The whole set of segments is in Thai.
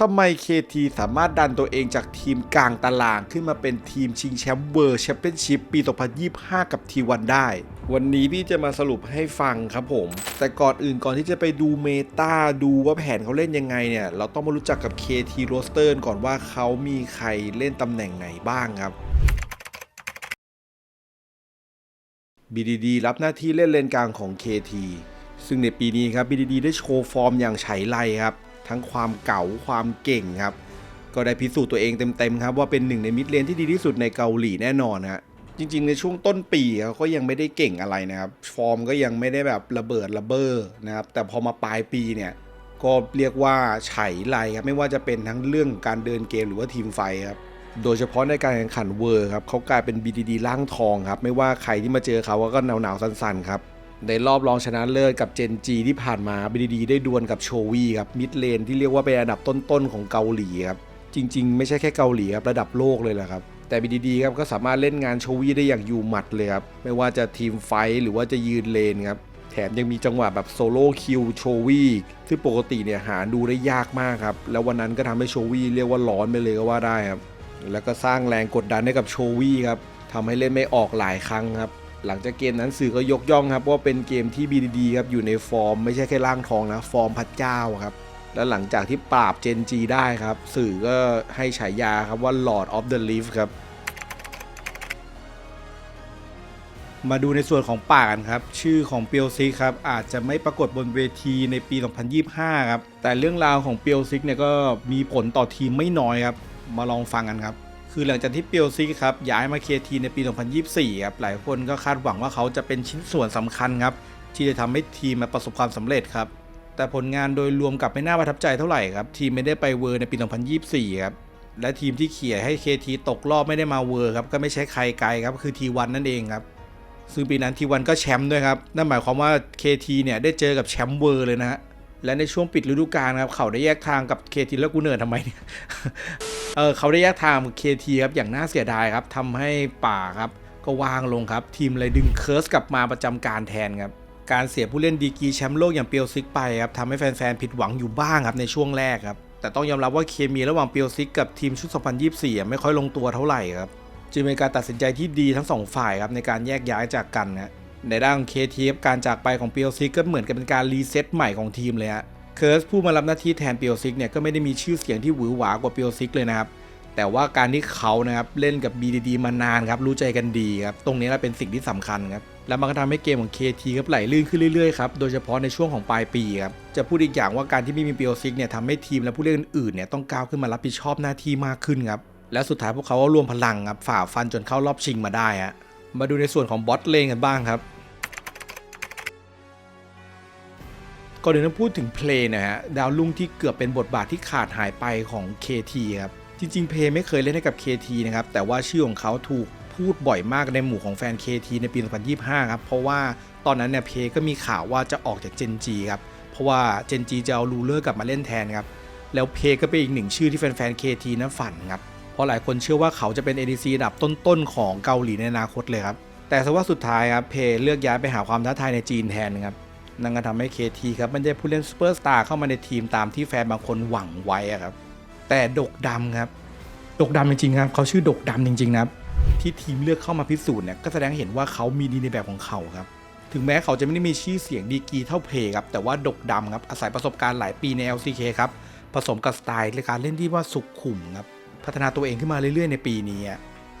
ทำไม KT สามารถดันตัวเองจากทีมกลางตาราง ขึ้นมาเป็นทีมชิงแชมป์เวิร์แชมเปี้ยนชิพปี 2025 กับทีวันได้ วันนี้พี่จะมาสรุปให้ฟังครับผม แต่ก่อนอื่นก่อนที่จะไปดูเมตาดูว่าแผนเขาเล่นยังไงเนี่ย เราต้องมารู้จักกับ KT roster ก่อนว่าเขามีใครเล่นตำแหน่งไหนบ้างครับ BDD รับหน้าที่เล่นเลนกลางของ KT ซึ่งในปีนี้ครับ BDD ได้โชว์ฟอร์มอย่างไฉไลครับ ทั้งความเก่าความเก่งครับ ก็ได้พิสูจน์ตัวเองเต็มๆครับว่าเป็นหนึ่งในมิดเลนที่ดีที่สุดในเกาหลีแน่นอนฮะจริงๆ ในช่วงต้นปีเขาก็ยังไม่ได้เก่งอะไรนะครับ ฟอร์มก็ยังไม่ได้แบบระเบิดระเบ้อนะครับแต่พอมาปลายปีเนี่ยก็เรียกว่าไฉไลครับไม่ว่าจะเป็นทั้งเรื่องการเดินเกมหรือว่าทีมไฟครับโดยเฉพาะในการแข่งขันเวอร์ครับเขากลายเป็น BDD ล่างทองครับไม่ว่าใครที่มาเจอเขาก็หนาวหนาวๆสั่นๆครับ ในรอบรองชนะเลิศกับเจนจีที่ผ่านมา BDD ได้ดวลกับโชวีครับมิดเลนที่เรียกว่าเป็นอันดับต้นๆของเกาหลีครับจริง ๆ ไม่ใช่แค่เกาหลีครับระดับโลกเลยแหละครับแต่ BDD ครับก็สามารถเล่นงานโชวีได้อย่างอยู่หมัดเลยครับไม่ว่าจะทีมไฟหรือว่าจะยืนเลนครับแถมยังมีจังหวะแบบโซโล่คิวโชวีซึ่งปกติเนี่ยหาดูได้ยากมากครับแล้ววันนั้นก็ทำให้โชวีเรียกว่าร้อนไปเลยก็ว่าได้ครับแล้วก็สร้างแรงกดดันให้กับโชวีครับทำให้เล่นไม่ออกหลายครั้งครับ หลังจากเกมนั้นสื่อก็ยกย่องครับว่าเป็นเกมที่ BDD ครับอยู่ในฟอร์ม ไม่ใช่แค่ร่างทองนะ ฟอร์มพระเจ้าครับแล้วหลังจากที่ปราบเจนจีได้ครับ สื่อก็ให้ฉายาครับว่า Lord of the Leaf ครับ มาดูในส่วนของป่ากันครับ ชื่อของเปียวซิกครับ อาจจะไม่ปรากฏบนเวทีในปี 2025 ครับ แต่เรื่องราวของเปียวซิกเนี่ยก็มีผลต่อทีมไม่น้อยครับ มาลองฟังกันครับ คือหลังจากที่เปียวซิกครับย้ายมาเคทีในปี 2024 ครับหลายคนก็คาดหวังว่าเขาจะเป็นชิ้นส่วนสำคัญครับที่จะทำให้ทีมมาประสบความสำเร็จครับแต่ผลงานโดยรวมกลับไม่น่าประทับใจเท่าไหร่ครับทีมไม่ได้ไปเวอร์ในปี 2024 ครับและทีมที่เขี่ยให้ KT ตกรอบไม่ได้มาเวอร์ครับก็ไม่ใช่ใครไกลครับคือทีวันนั่นเองครับซึ่งปีนั้นทีวันก็แชมป์ด้วยครับนั่นหมายความว่า KT เนี่ยได้เจอกับแชมป์เวอร์เลยนะฮะและในช่วงปิดฤดูกาลครับเขาได้แยกทางกับ KT แล้วกูเนิร์ทำไมเนี่ย เออเขาได้แยกทางกับ KT ครับอย่างน่าเสียดายครับทำให้ป่าครับก็วางลงครับ ทีมเลยดึงเคิร์สกลับมาประจำการแทนครับการเสียผู้เล่นดีกีแชมป์โลกอย่างเปียวซิกไปครับทำให้แฟนๆผิดหวังอยู่บ้างครับในช่วงแรกครับแต่ต้องยอมรับว่าเคมีระหว่างเปียวซิกกับทีมชุด 2024 ไม่ค่อยลงตัวเท่าไหร่ครับจึงเป็นการตัดสินใจที่ดีทั้งสองฝ่ายครับในการแยกย้ายจากกันนะในด้านของเคทีการจากไปของเปียวซิกก็เหมือนกับเป็นการรีเซ็ตใหม่ของทีมเลยฮะ เคิร์สผู้มารับหน้าที่แทนเปียวซิกเนี่ยก็ไม่ได้มีชื่อเสียงที่หวือหวากว่าเปียวซิกเลยนะครับ แต่ว่าการที่เขานะครับเล่นกับ BDD มานานครับรู้ใจกันดีครับตรงนี้แหละเป็นสิ่งที่สำคัญครับแล้วมันก็ทำให้เกมของ KT ครับไหลลื่นขึ้นเรื่อยๆครับโดยเฉพาะในช่วงของปลายปีครับจะพูดอีกอย่างว่าการที่ไม่มีเปียวซิกเนี่ยทำให้ทีมและผู้เล่นอื่นๆเนี่ยต้องก้าวขึ้นมารับผิดชอบหน้าที่มากขึ้นครับและสุดท้ายพวกเขาก็รวมพลังครับฝ่าฟันจนเข้ารอบชิงมาได้ฮะมาดูในส่วนของบอทเลนกันบ้างครับ ก่อนอื่นต้องพูดถึงเพลย์นะฮะดาวรุ่งที่เกือบเป็นบทบาทที่ขาดหายไปของ KT ครับจริงๆเพลย์ไม่เคยเล่นให้กับ KT นะครับแต่ว่าชื่อของเขาถูกพูดบ่อยมากในหมู่ของแฟน KT ในปี 2025 ครับเพราะว่าตอนนั้นเนี่ยเพย์ก็มีข่าวว่าจะออกจากเจนจีครับเพราะว่าเจนจีจะเอาลูเลอร์กลับมาเล่นแทนครับแล้วเพย์ก็เป็นอีกหนึ่งชื่อที่แฟนๆ KT นั้นฝันครับเพราะหลายคนเชื่อว่าเขาจะเป็น ADC ดับต้นๆของเกาหลีในอนาคตเลยครับแต่สว่าสุดท้ายครับเพย์เลือกย้ายไปหาความท้าทายในจีนแทนครับ นั่นก็ทำให้ KT ครับไม่ได้ผู้เล่นซูเปอร์สตาร์เข้ามาในทีมตามที่แฟนบางคนหวังไว้อะครับ แต่ดกดำครับ ดกดำจริงๆครับเขาชื่อดกดำจริงๆนะครับที่ทีมเลือกเข้ามาพิสูจน์เนี่ยก็แสดงเห็นว่าเขามีดีในแบบของเขาครับ ถึงแม้เขาจะไม่ได้มีชื่อเสียงดีกรีเท่าเพย์ครับแต่ว่าดกดำครับอาศัยประสบการณ์หลายปีใน LCK ครับผสมกับสไตล์ในการเล่นที่ว่าสุขุมครับพัฒนาตัวเองขึ้นมาเรื่อยๆในปีนี้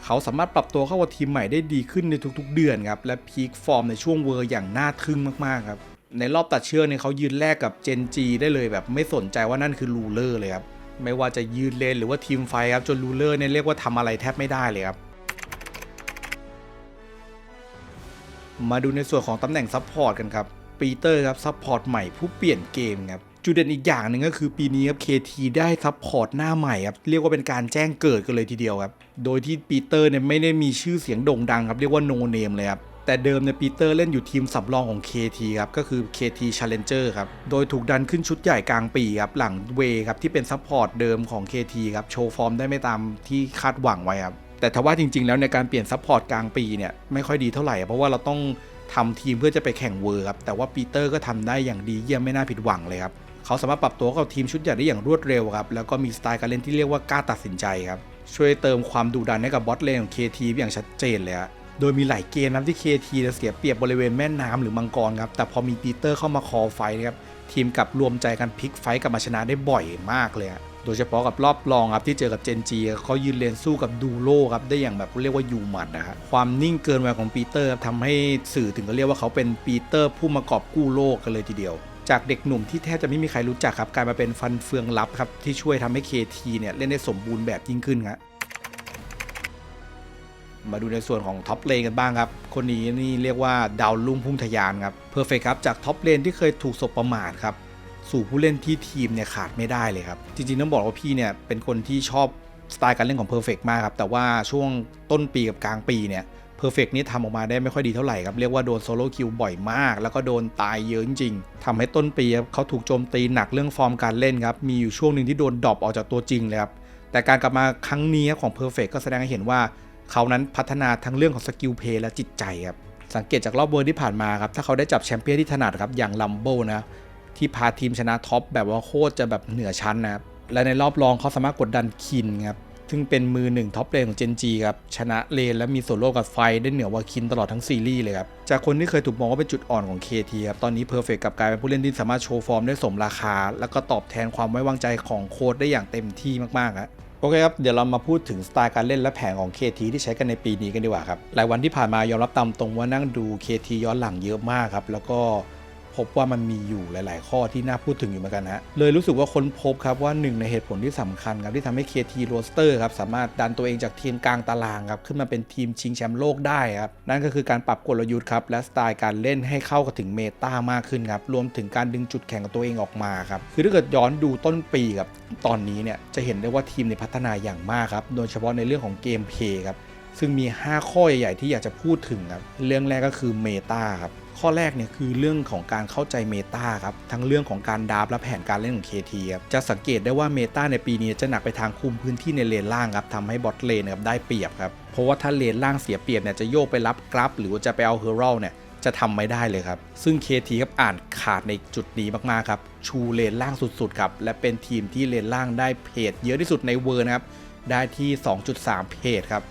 เขาสามารถปรับตัวเข้ากับทีมใหม่ได้ดีขึ้นในทุกๆ เดือนครับและพีคฟอร์มในช่วงเวอร์อย่างน่าทึ่งมากๆครับ ในรอบตัดเชือกเนี่ยเขายืนแลกกับเจนจีได้เลยแบบไม่สนใจว่านั่นคือลูเลอร์เลยครับ ไม่ว่าจะยืนเลนหรือว่าทีมไฟครับ จนลูเลอร์เนี่ยเรียกว่าทำอะไรแทบไม่ได้เลยครับ มาดูในส่วนของตำแหน่งซัพพอร์ตกันครับปีเตอร์ครับซัพพอร์ตใหม่ผู้เปลี่ยนเกมครับจุดเด่นอีกอย่างหนึ่งก็คือปีนี้ครับ KT ได้ซัพพอร์ตหน้าใหม่ครับ เรียกว่าเป็นการแจ้งเกิดกันเลยทีเดียวครับ โดยที่ปีเตอร์เนี่ยไม่ได้มีชื่อเสียงโด่งดังครับ เรียกว่าโนเนมเลยครับ แต่เดิมเนี่ยปีเตอร์เล่นอยู่ทีมสำรองของ KT ครับ ก็คือ KT Challenger ครับ โดยถูกดันขึ้นชุดใหญ่กลางปีครับ หลังเวครับ ที่เป็นซัพพอร์ตเดิมของ KT ครับ โชว์ฟอร์มได้ไม่ตามที่คาดหวังไว้ครับ แต่ทว่าจริง ๆ แล้วในการเปลี่ยนซัพพอร์ตกลางปีเนี่ยไม่ค่อยดีเท่าไหร่ เพราะว่าเราต้องทำทีมเพื่อจะไปแข่งเวอร์ครับ แต่ว่าปีเตอร์ก็ทำได้อย่างดีเยี่ยมไม่น่าผิดหวังเลยครับเขาสามารถปรับตัวเข้ากับทีมชุดใหญ่ได้อย่างรวดเร็วครับ แล้วก็มีสไตล์การเล่นที่เรียกว่ากล้าตัดสินใจครับ ช่วยเติมความดุดันให้กับบอทเลนของ KT อย่างชัดเจนเลยฮะ โดยมีหลายเกมนะที่ KT จะเสียเปรียบบริเวณแม่น้ำหรือมังกรครับ แต่พอมีปีเตอร์เข้ามาคอไฟนะครับ ทีมกับรวมใจกันพลิกไฟกลับมาชนะได้บ่อยมากเลยโดยเฉพาะกับรอบรองครับที่เจอกับเจนจีเขายืนเลนสู้กับดูโลครับได้อย่างแบบเรียกว่ายูหมัดนะฮะความนิ่งเกินวัยของปีเตอร์ทำให้สื่อถึงก็เรียกว่าเขาเป็นปีเตอร์ผู้มากอบกู้โลกกันเลยทีเดียวจากเด็กหนุ่มที่แทบจะไม่มีใครรู้จักครับกลายมาเป็นฟันเฟืองลับครับที่ช่วยทำให้ KT เนี่ยเล่นได้สมบูรณ์แบบยิ่งขึ้นครับ มาดูในส่วนของท็อปเลนกันบ้างครับ คนนี้นี่เรียกว่าดาวลุ่งพุ่งทะยานครับเพอร์เฟครับจากท็อปเลนที่เคยถูกสบประมาทครับสู่ผู้เล่นที่ทีมเนี่ยขาดไม่ได้เลยครับ จริงๆต้องบอกว่าพี่เนี่ยเป็นคนที่ชอบสไตล์การเล่นของ Perfect มากครับ แต่ว่าช่วงต้นปีกับกลางปีเนี่ย Perfect นี่ทำออกมาได้ไม่ค่อยดีเท่าไหร่ครับ เรียกว่าโดนโซโล่คิวบ่อยมาก แล้วก็โดนตายเยอะจริงๆทำให้ต้นปีเขาถูกโจมตีหนักเรื่องฟอร์มการเล่นครับ มีอยู่ช่วงหนึ่งที่โดนดรอปออกจากตัวจริงเลยครับแต่การกลับมาครั้งนี้ของ Perfect ก็แสดงให้เห็นว่า เขานั้นพัฒนาทั้งเรื่องของสกิลเพลย์และจิตใจครับสังเกตจากรอบเวอร์ที่ผ่านมาครับถ้าเขาได้จับแชมเปี้ยนที่ถนัดครับอย่างลัมโบนะที่พาทีมชนะท็อปแบบว่าโคตรจะแบบเหนือชั้นนะครับและในรอบรองเขาสามารถกดดันคินครับซึ่งเป็นมือหนึ่งท็อปเลนของเจนจีครับชนะเลนและมีส่วนร่วมกับไฟได้เหนือว่าคินตลอดทั้งซีรีส์เลยครับจากคนที่เคยถูกมองว่าเป็นจุดอ่อนของ KT ครับตอนนี้เพอร์เฟกกลับกลายเป็นผู้เล่นที่สามารถโชว์ฟอร์มได้สมราคา แล้วก็ตอบแทนความไว้วางใจของโค้ชได้อย่างเต็มที่มากๆครับ โอเคครับ เดี๋ยวเรามาพูดถึงสไตล์การเล่นและแผงของ KT ที่ใช้กันในปีนี้กันดีกว่าครับ หลายวันที่ผ่านมายอมรับตามตรงว่านั่งดู KT ย้อนหลังเยอะมากครับ แล้วก็ พบว่ามันมีอยู่หลาย ๆ ข้อที่น่าพูดถึงอยู่เหมือนกันฮะเลยรู้สึกว่าค้นพบครับว่าหนึ่งในเหตุผลที่สำคัญครับที่ทำให้ KT Roster ครับสามารถดันตัวเองจากทีมกลางตารางครับขึ้นมาเป็นทีมชิงแชมป์โลกได้ครับนั่นก็คือการปรับกลยุทธ์ครับและสไตล์การเล่นให้เข้ากับถึงเมตามากขึ้นครับรวมถึงการดึงจุดแข็งของตัวเองออกมาครับคือถ้าเกิดย้อนดูต้นปีกับตอนนี้เนี่ยจะเห็นได้ว่าทีมในยพัฒนาอย่างมากครับโดยเฉพาะในเรื่องของเกมเพย์ครับซึ่งมี 5 ข้อใหญ่ ๆ ที่อยากจะพูดถึงครับ เรื่องแรกก็คือเมตาครับ ข้อแรกเนี่ยคือเรื่องของการเข้าใจเมตาครับทั้งเรื่องของการดราฟและแผนการเล่นของ KT ครับจะสังเกตได้ว่าเมตาในปีนี้จะหนักไปทางคุมพื้นที่ในเลนล่างครับทำให้บอทเลนครับได้เปรียบครับเพราะว่าถ้าเลนล่างเสียเปรียบเนี่ยจะโยกไปรับกราฟหรือว่าจะไปเอาเฮอร์เรลเนี่ยจะทำไม่ได้เลยครับ ซึ่ง KT ครับอ่านขาดในจุดนี้มากๆครับ ชูเลนล่างสุดๆครับ และเป็นทีมที่เลนล่างได้เพจเยอะที่สุดในเวอร์นะครับ ได้ที่ 2.3 เพจครับ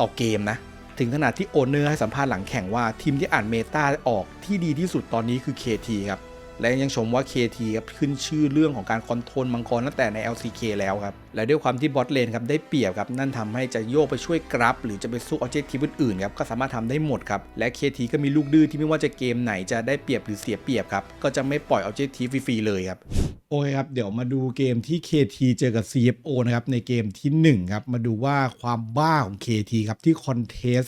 ต่อเกมนะ ถึงขนาดที่โอนเนอร์ให้สัมภาษณ์หลังแข่งว่าทีมที่อ่านเมตาออกที่ดีที่สุดตอนนี้คือ KT ครับ และยังชมว่า KT ครับขึ้นชื่อเรื่องของการคอนโทรลมังกรตั้งแต่ใน LCK แล้วครับ และด้วยความที่บอทเลนครับได้เปรียบครับ นั่นทำให้จะโยกไปช่วยกราฟหรือจะไปสู้ออเจกตีฟอื่นๆครับก็สามารถทำได้หมดครับ และ KT ก็มีลูกดื้อที่ไม่ว่าจะเกมไหนจะได้เปรียบหรือเสียเปรียบครับก็จะไม่ปล่อยออเจกตีฟฟรีๆเลยครับ โอเคครับ เดี๋ยวมาดูเกมที่ KT เจอกับ CFO นะครับ ในเกมที่ 1 ครับ มาดูว่าความบ้าของ KT ครับ ที่คอนเทส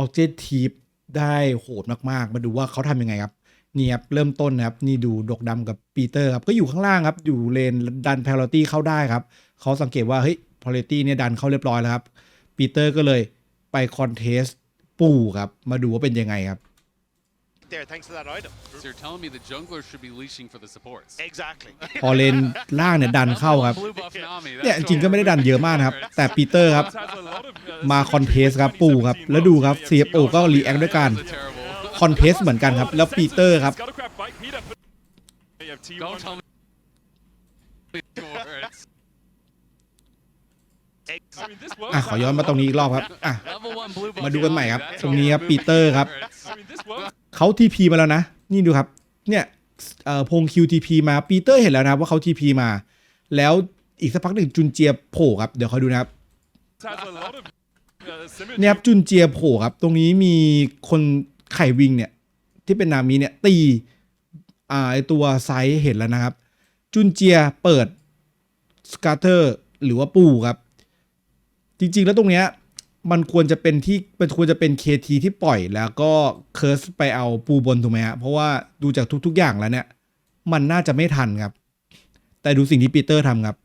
Objective ได้โหดมากๆ มาดูว่าเขาทำยังไงครับ นี่ครับ เริ่มต้นนะครับ นี่ดูดกดำกับปีเตอร์ครับ ก็อยู่ข้างล่างครับ อยู่เลนดันพาราตี้เข้าได้ครับ เขาสังเกตว่า เฮ้ยพาราตี้เนี่ยดันเข้าเรียบร้อยแล้วครับปีเตอร์ก็เลยไปคอนเทสปู่ครับ มาดูว่าเป็นยังไงครับ there thanks to that item. So you're telling me the jungler should be leashing for the supports? Exactly. พอเลนล่างเนี่ยดันเข้าครับ Blue buff Nami. เนี่ยจ that's ริงๆ ก็ไม่ได้ดันเยอะมากนะครับ แต่ปีเตอร์ครับ มามาคคออนนเทเทสสคครัรับบปู่ปู่คครัรับบแล้แล้ววดูดูคครัรับบ CFO CFO ก็ก็รีรีแอแอคคด้ด้ววยยกักันนคอนเทสเหมือนกันครับ แล้วปีเตอร์ครับ Don't tell me the words. อะขอย้อนมาตรงนี้อีกรอบครับอะ Level one blue buff มาดูกันใหม่ครับ Nami, that's ตรงนี้ครับ all ปีเตอร์ครับ words. เขาทีพีมาแล้วนะ นี่ดูครับ เนี่ยพงคิวทีพีมาปีเตอร์เห็นแล้วนะว่าเขาทีพีมา แล้วอีกสักพักหนึ่งจุนเจียโผล่ครับ เดี๋ยวเขาดูนะครับเนี่ยครับจุนเจียโผล่ครับ ตรงนี้มีคนไข่วิงเนี่ย ที่เป็นนามิเนี่ยตีอ่าไอตัวไซส์เห็นแล้วนะครับ จุนเจียเปิดสกาเตอร์หรือว่าปูครับ จริง ๆ แล้วตรงเนี้ย มันควรจะเป็นที่มันควรจะเป็น KT ที่ปล่อยแล้วก็เคิร์สไปเอาปูบนถูกไหมฮะเพราะว่าดูจากทุก ๆ อย่างแล้วเนี่ย มันน่าจะไม่ทันครับ แต่ดูสิ่งที่ปีเตอร์ทำครับ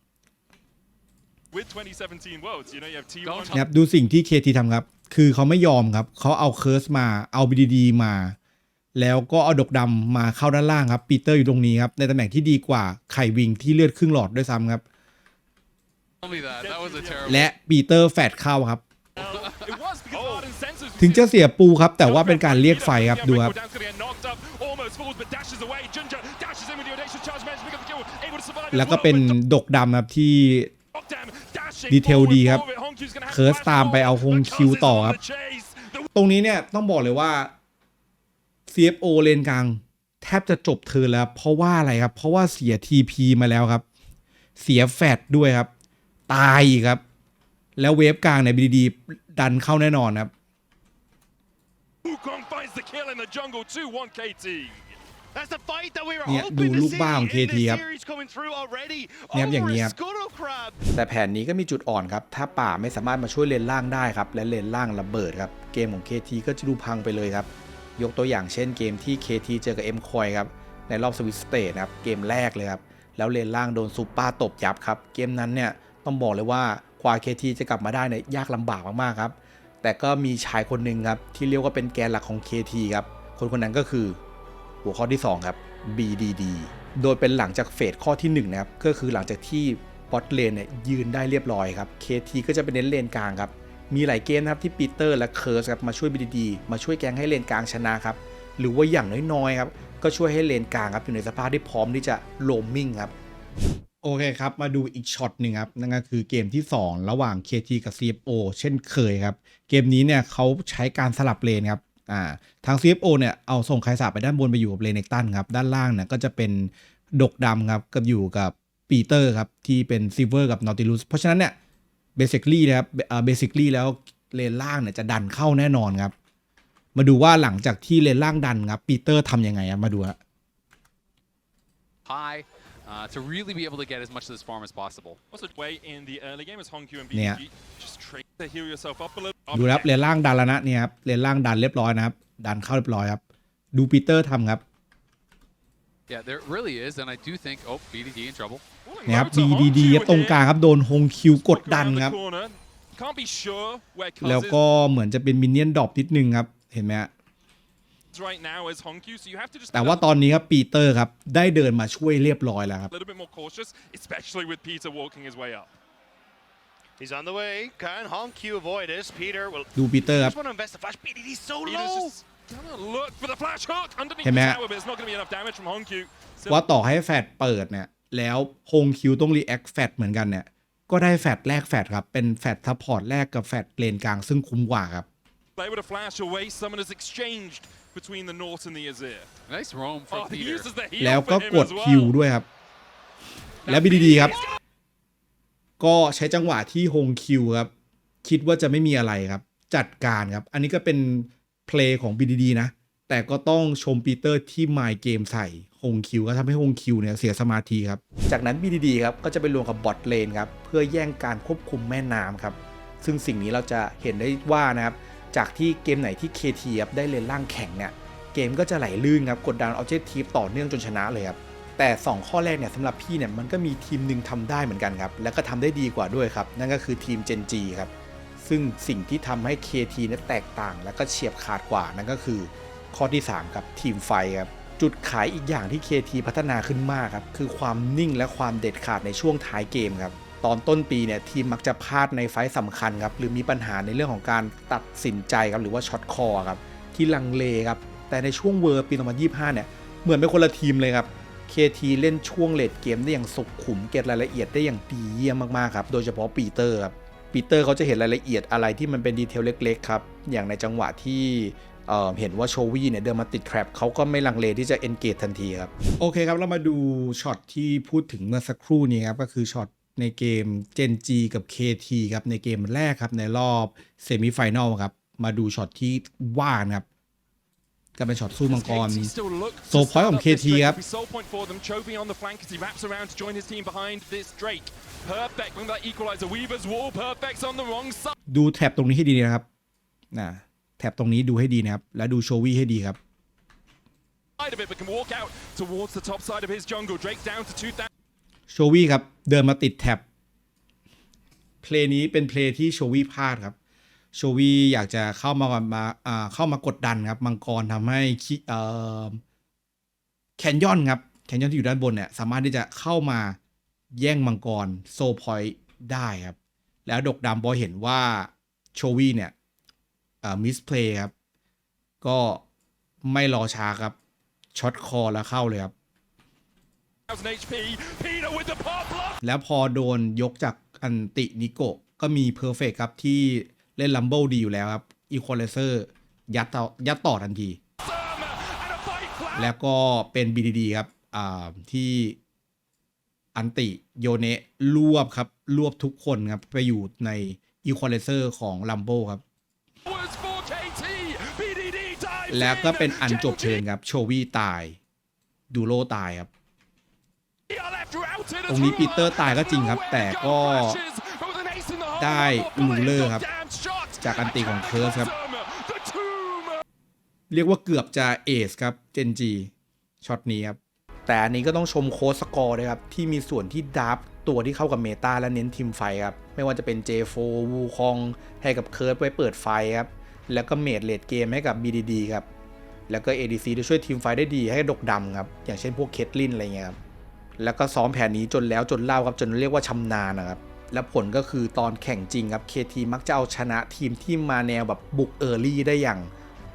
นะครับดูสิ่งที่ KT ทำครับ คือเขาไม่ยอมครับ เขาเอาเคิร์สมาเอา BDD มา แล้วก็เอาดกดำมาเข้าด้านล่างครับปีเตอร์อยู่ตรงนี้ครับในตำแหน่งที่ดีกว่าไข่วิงที่เลือดครึ่งหลอดด้วยซ้ำครับ Tell me that. That was a terrible. และปีเตอร์แฟดเข้าครับ ถึถึงงจะจะเสียปูครับ แต่แต่ว่าว่าเป็เป็นนกาการรเรีเรียยกกไฟไฟคครัรับบดูดูคครัรับบแล้วก็เป็นดกดำครับที่ดีเทลดีครับ เคิร์สตามไปเอาฮงคิวต่อครับ ตรงนี้เนี่ยต้องบอกเลยว่า CFO เลนกลาง แทบจะจบเธอแล้ว เพราะว่าอะไรครับ เพราะว่าเสีย TP มาแล้วครับ เสียแฟดด้วยครับ ตายอีกครับ แล้วเวฟกลางใน BDD ดันเข้าแน่นอนครับ Wukong finds the kill in the jungle 2-1 KT. That's the fight that we were เนี่ย hoping ดู to ลูก see บ้าของ in KT this ครับ series coming through already. เนี่ยอย่าง Over เงี้ย a Scuttle Crab. แต่แผนนี้ก็มีจุดอ่อนครับ ถ้าป่าไม่สามารถมาช่วยเลนล่างได้ครับ และเลนล่างระเบิดครับ เกมของ KT ก็จะดูพังไปเลยครับ ยกตัวอย่างเช่นเกมที่ KT เจอกับ M คอยครับ ในรอบสวิตสเตทนะครับ เกมแรกเลยครับ แล้วเลนล่างโดนซูเปอร์ตบยับครับ เกมนั้นเนี่ยต้องบอกเลยว่า ควา KT จะกลับมาได้เนี่ยยากลำบากมากๆครับ แต่ก็มีชายคนหนึ่งครับ ที่เรียกว่าเป็นแกนหลักของ KT ครับ คนคนนั้นก็คือหัวข้อที่ 2 ครับ BDD โดยเป็นหลังจากเฟสข้อที่1นะครับ ก็คือหลังจากที่บอทเลนเนี่ยยืนได้เรียบร้อยครับ KT ก็จะเป็นเน้นเลนกลางครับ มีหลายเกมนะครับที่ปีเตอร์และเคิร์สครับมาช่วย BDD มาช่วยแกงให้เลนกลางชนะครับ หรือว่าอย่างน้อยๆครับ ก็ช่วยให้เลนกลางครับอยู่ในสภาพที่พร้อมที่จะโลมมิ่งครับ โอเคครับ มาดูอีกช็อตหนึ่งครับ นั่นก็คือเกมที่ 2 ระหว่าง KT กับ CFO เช่นเคยครับ เกมนี้เนี่ยเขาใช้การสลับเลนครับอ่าทาง CFO เนี่ยเอาส่งไคสาไปด้านบนไปอยู่กับเลนเนกตันครับด้านล่างเนี่ยก็จะเป็นดกดำครับกับอยู่กับปีเตอร์ครับที่เป็นซิเวอร์กับนอติลุสเพราะฉะนั้นเนี่ยเบสิคลี่นะครับเอ่อเบสิคลี่แล้วเลนล่างเนี่ยจะดันเข้าแน่นอนครับ มาดูว่าหลังจากที่เลนล่างดันครับปีเตอร์ทำยังไงครับมาดูฮะ High uh, to really be able to get as much of this farm as possible. Also, way in the early game as Hongkyu and Yeah. BDG just try to heal yourself up a little. ดูนะครับเลนล่างดันแล้วนะเนี่ยครับเลนล่างดันเรียบร้อยนะครับดันเข้าเรียบร้อยครับดูปีเตอร์ทำครับ Yeah, there really is, and I do think oh BDD in trouble. เนี่ยครับ BDD ครับตรงกลางครับโดนฮงคิวกดดันครับ Can't be sure where Cuz แล้วก็เหมือนจะเป็นมินเนี่ยนดรอปนิดนึงครับเห็นไหมฮะ แต่ว่าตอนนี้ครับปีเตอร์ครับ ได้เดินมาช่วยเรียบร้อยแล้วครับ a little bit more cautious, especially with Peter walking his way up. He's on the way. Can Hongq avoid this? Peter will ดูปีเตอร์ครับ just want to invest the flash. BDD's so Peter's low. just gonna look for the flash hook underneath Hey, the Matt. tower, but it's not gonna be enough damage from Hongkyu. So ว่าต่อให้แฟดเปิดเนี่ย แล้วฮงคิวต้องรีแอคแฟดเหมือนกันเนี่ย ก็ได้แฟดแลกแฟดครับ เป็นแฟดซัพพอร์ตแลกกับแฟดเลนกลางซึ่งคุ้มกว่าครับ able to flash away. Summoners exchanged between the North and the Azir. Nice roam from Oh, he Peter. uses the heal แล้วก็ for him กด as คิว well. ด้วยครับ แล้วบีดีครับ ก็ใช้จังหวะที่ฮงคิวครับ คิดว่าจะไม่มีอะไรครับ จัดการครับ อันนี้ก็เป็นเพลย์ของ BDD นะ แต่ก็ต้องชมปีเตอร์ที่มายเกมใส่ฮงคิวก็ทำให้ฮงคิวเนี่ยเสียสมาธิครับ จากนั้น BDD ครับก็จะไปรวมกับบอทเลนครับ เพื่อแย่งการควบคุมแม่น้ำครับ ซึ่งสิ่งนี้เราจะเห็นได้ว่านะครับ จากที่เกมไหนที่ KT ครับได้เลนล่างแข็งเนี่ยเกมก็จะไหลลื่นครับกดดันออบเจกตีฟต่อเนื่องจนชนะเลยครับแต่ 2 ข้อแรกเนี่ยสำหรับพี่เนี่ยมันก็มีทีมหนึ่งทำได้เหมือนกันครับ แล้วก็ทำได้ดีกว่าด้วยครับ นั่นก็คือทีม Gen G ครับ ซึ่งสิ่งที่ทำให้ KT นี่ยแตกต่าง แล้วก็เฉียบขาดกว่านั่นก็คือข้อที่ 3 ครับ ทีมไฟครับ จุดขายอีกอย่างที่ KT พัฒนาขึ้นมากครับ คือความนิ่งและความเด็ดขาดในช่วงท้ายเกมครับ ตอนต้นปีเนี่ยทีมมักจะพลาดในไฟต์สำคัญครับหรือมีปัญหาในเรื่องของการตัดสินใจครับหรือว่าช็อตคอครับที่ลังเลครับแต่ในช่วงเวอร์ปี 2025 เนี่ยเหมือนเป็นคนละทีมเลยครับ KT เล่นช่วงเลดเกมได้อย่างสุขุมเก็บรายละเอียดได้อย่างดีเยี่ยมมากๆครับโดยเฉพาะปีเตอร์ครับปีเตอร์เขาจะเห็นรายละเอียดอะไรที่มันเป็นดีเทลเล็กๆครับอย่างในจังหวะที่เเห็นว่าโชวี่เนี่ยเดินมาติดแทรปเขาก็ไม่ลังเลที่จะเอนเกจทันทีครับ โอเคครับ เรามาดูช็อตที่พูดถึงเมื่อสักครู่นี้ครับ ก็คือช็อต ในเกม Gen G กับ KT ครับในเกมแรกครับในรอบเซมิไฟแนลครับ มาดูช็อตที่ว่ากันครับก็เป็นช็อตสู้มังกร KT still look to So point set ของ up this KT Drake. ครับ We soul point for them. Chovy on the flank as he wraps around to join his team behind this Drake. Perfect with that equalizer. Weaver's wall. Perfect's on the wrong side. ดูแท็บตรงนี้ให้ดีนะครับนะแท็บตรงนี้ดูให้ดีนะครับ และดูโชวี่ให้ดีครับ of it, but can walk out towards the top side of his jungle. Drake down to 2,000. โชวี่ครับ เดินมาติดแท็บเพลย์นี้เป็นเพลย์ที่โชวี่พลาดครับ โชวี่อยากจะเข้ามามาอ่าเข้ามากดดันครับ มังกรทำให้คิเอ่อแคนยอนครับ แคนยอนที่อยู่ด้านบนเนี่ยสามารถที่จะเข้ามาแย่งมังกรโซพอยต์ได้ครับ แล้วดกดำพอเห็นว่าโชวี่เนี่ยมิสเพลย์ครับ ก็ไม่รอช้าครับช็อตคอแล้วเข้าเลยครับ 1000 HP. Peter with the pop block. แล้วพอโดนยกจากอันตินิโกะก็มีเพอร์เฟกครับที่เล่นลัมเบิลดีอยู่แล้วครับอีควอ l ลเซอร์ยัดต่อยัดต่อทันที Some, and a fight flag. แล้วก็เป็น BDD ครับอ่าที่อันติโยเนะรวบครับ รวบทุกคนครับ ไปอยู่ในอีควอ l ลเซอร์ของลัมโบครับ was for KT. BDD dives แล้วก็เป็น in. อันจบเชิญครับ โชวี่ตาย ดูโลตายครับ ตรงนี้ปีเตอร์ตายก็จริงครับ แต่ก็ได้ Not ลูเลอร์ครับ จากอันติของเคิร์สครับ เรียกว่าเกือบจะเอสครับเจนจีช็อตนี้ครับแต่อันนี้ก็ต้องชมโค้ชสกอร์ด้วยครับ ที่มีส่วนที่ดับตัวที่เข้ากับเมตาและเน้นทีมไฟครับ ไม่ว่าจะเป็น J4 วูคองให้กับเคิร์ดไว้เปิดไฟครับ แล้วก็เมดเลดเกมให้กับ BDD ครับ แล้วก็ ADC ด้วยช่วยทีมไฟได้ดีให้ดกดำครับ อย่างเช่นพวกเคทลินอะไรเงี้ยครับ แล้วก็ซ้อมแผนนี้จนแล้วจนเล่าครับจนเรียกว่าชำนาญนะครับและผลก็คือตอนแข่งจริงครับ KT มักจะเอาชนะทีมที่มาแนวแบบบุกเออร์ลี่ได้อย่าง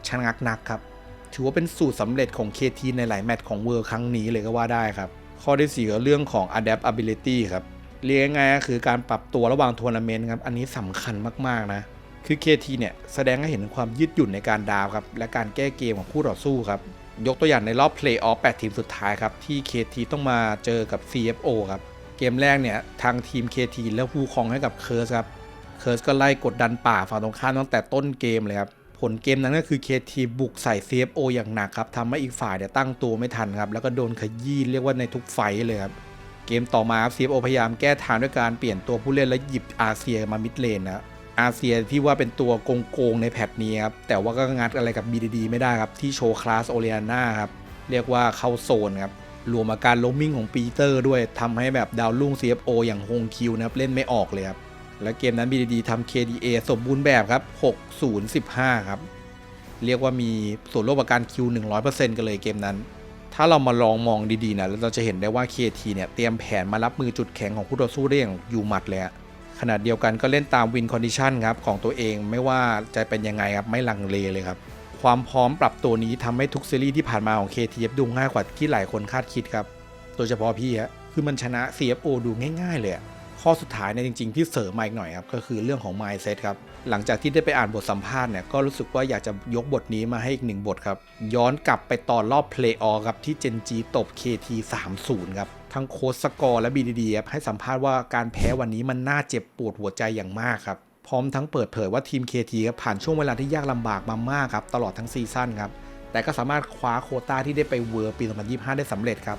ชะงักนักครับ ถือว่าเป็นสูตรสำเร็จของ KT ในหลายแมตช์ของเวิร์ครั้งนี้เลยก็ว่าได้ครับ ข้อที่สี่ก็เรื่องของ adaptability ครับเรียกง่ายก็คือการปรับตัวระหว่างทัวร์นาเมนต์ครับ อันนี้สำคัญมากๆนะ คือ KT เนี่ย แสดงให้เห็นความยืดหยุ่นในการดาวครับ และการแก้เกมของคู่ต่อสู้ครับ ยกตัวอย่างในรอบ Play-off 8ทีมสุดท้ายครับ ที่ KT ต้องมาเจอกับ CFO ครับ เกมแรกเนี่ย ทางทีม KT แล้วผู้คองให้กับเคิร์สครับ เคิร์สก็ไล่กดดันป่าฝั่งตรงข้ามตั้งแต่ต้นเกมเลยครับ ผลเกมนั้นก็คือ KT บุกใส่ CFO อย่างหนักครับทำให้อีกฝ่ายเนี่ยตั้งตัวไม่ทันครับ แล้วก็โดนขยี้เรียกว่าในทุกไฟเลยครับ เกมต่อมาครับ CFO พยายามแก้ทางด้วยการเปลี่ยนตัวผู้เล่นและหยิบอาเซียมามิดเลนนะ อาเซียที่ว่าเป็นตัวโกงๆในแพทนี้ครับ แต่ว่าก็งัดอะไรกับ BDD ไม่ได้ครับ ที่โชว์คลาสโอเลียนาครับ เรียกว่าเข้าโซนครับ รวมอาการล้มมิ่งของปีเตอร์ด้วยทำให้แบบดาวรุ่ง CFO อย่างฮงคิวนะครับ เล่นไม่ออกเลยครับ และเกมนั้น BDD ทำ KDA สมบูรณ์แบบครับ 6-0-15 ครับ เรียกว่ามีส่วนร่วมกับการคิว100%กันเลยเกมนั้นถ้าเรามาลองมองดีๆนะเราจะเห็นได้ว่า KT เนี่ยเตรียมแผนมารับมือจุดแข็งของคู่ต่อสู้ได้อย่างอยู่หมัดเลยอะ ขนาดเดียวกันก็เล่นตามวินคอนดิชันครับของตัวเองไม่ว่าจะเป็นยังไงครับไม่ลังเลเลยครับ ความพร้อมปรับตัวนี้ทำให้ทุกซีรีส์ที่ผ่านมาของ KTF ดูง่ายกว่าที่หลายคนคาดคิดครับ โดยเฉพาะพี่ฮะคือมันชนะ CFO ดูง่าย ๆ เลยข้อสุดท้ายเนี่ยจริงๆ ที่เสริมมาอีกหน่อยครับ ก็คือเรื่องของ mindset ครับ หลังจากที่ได้ไปอ่านบทสัมภาษณ์เนี่ยก็รู้สึกว่าอยากจะยกบทนี้มาให้อีกหนึ่งบทครับ ย้อนกลับไปตอนรอบ Play Off ครับที่ Gen G ตบ KT 3-0 ครับ ทั้งโค้ชสกอร์และ BDD ครับให้สัมภาษณ์ว่าการแพ้วันนี้มันน่าเจ็บปวดหัวใจอย่างมากครับ พร้อมทั้งเปิดเผยว่าทีม KT ครับผ่านช่วงเวลาที่ยากลำบากมามากครับตลอดทั้งซีซั่นครับแต่ก็สามารถคว้าโคต้าที่ได้ไปเวิร์ปี 2025 ได้สำเร็จครับ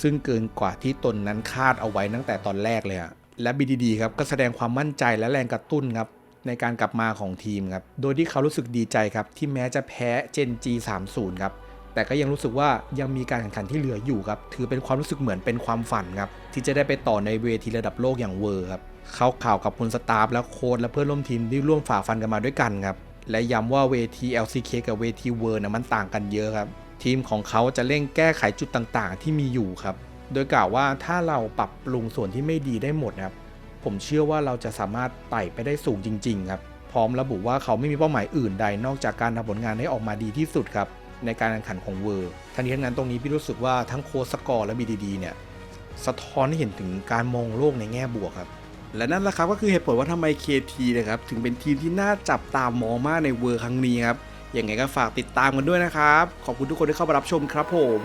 ซึ่งเกินกว่าที่ตนนั้นคาดเอาไว้ตั้งแต่ตอนแรกเลยอะและ BDD ครับก็แสดงความมั่นใจและแรงกระตุ้นครับในการกลับมาของทีมครับ โดยที่เขารู้สึกดีใจครับ ที่แม้จะแพ้ Gen G 30ครับ แต่ก็ยังรู้สึกว่ายังมีการแข่งขันที่เหลืออยู่ครับ ถือเป็นความรู้สึกเหมือนเป็นความฝันครับ ที่จะได้ไปต่อในเวทีระดับโลกอย่างเวอร์ครับ เขาข่าวกับคุณสตาฟและโค้ชและเพื่อนร่วมทีมที่ร่วมฝ่าฟันกันมาด้วยกันครับ และย้ำว่าเวที LCK กับเวทีเวอร์นะมันต่างกันเยอะครับ ทีมของเขาจะเร่งแก้ไขจุดต่างๆ ที่มีอยู่ครับ โดยกล่าวว่าถ้าเราปรับปรุงส่วนที่ไม่ดีได้หมดครับ ผมเชื่อว่าเราจะสามารถไต่ไปได้สูงจริง ๆ ครับ พร้อมระบุว่าเขาไม่มีเป้าหมายอื่นใดนอกจากการทำผลงานให้ออกมาดีที่สุดครับ ในการแข่งขันของเวอร์ทั้งนี้ทั้งนั้นตรงนี้พี่รู้สึกว่าทั้งโค้ชสกอร์และ BDD เนี่ยสะท้อนให้เห็นถึงการมองโลกในแง่บวกครับและนั่นแหละครับก็คือเหตุผลว่าทำไม KT นะครับถึงเป็นทีมที่น่าจับตามองมากในเวอร์ครั้งนี้ครับยังไงก็ฝากติดตามกันด้วยนะครับ ขอบคุณทุกคนที่เข้ามารับชมครับผม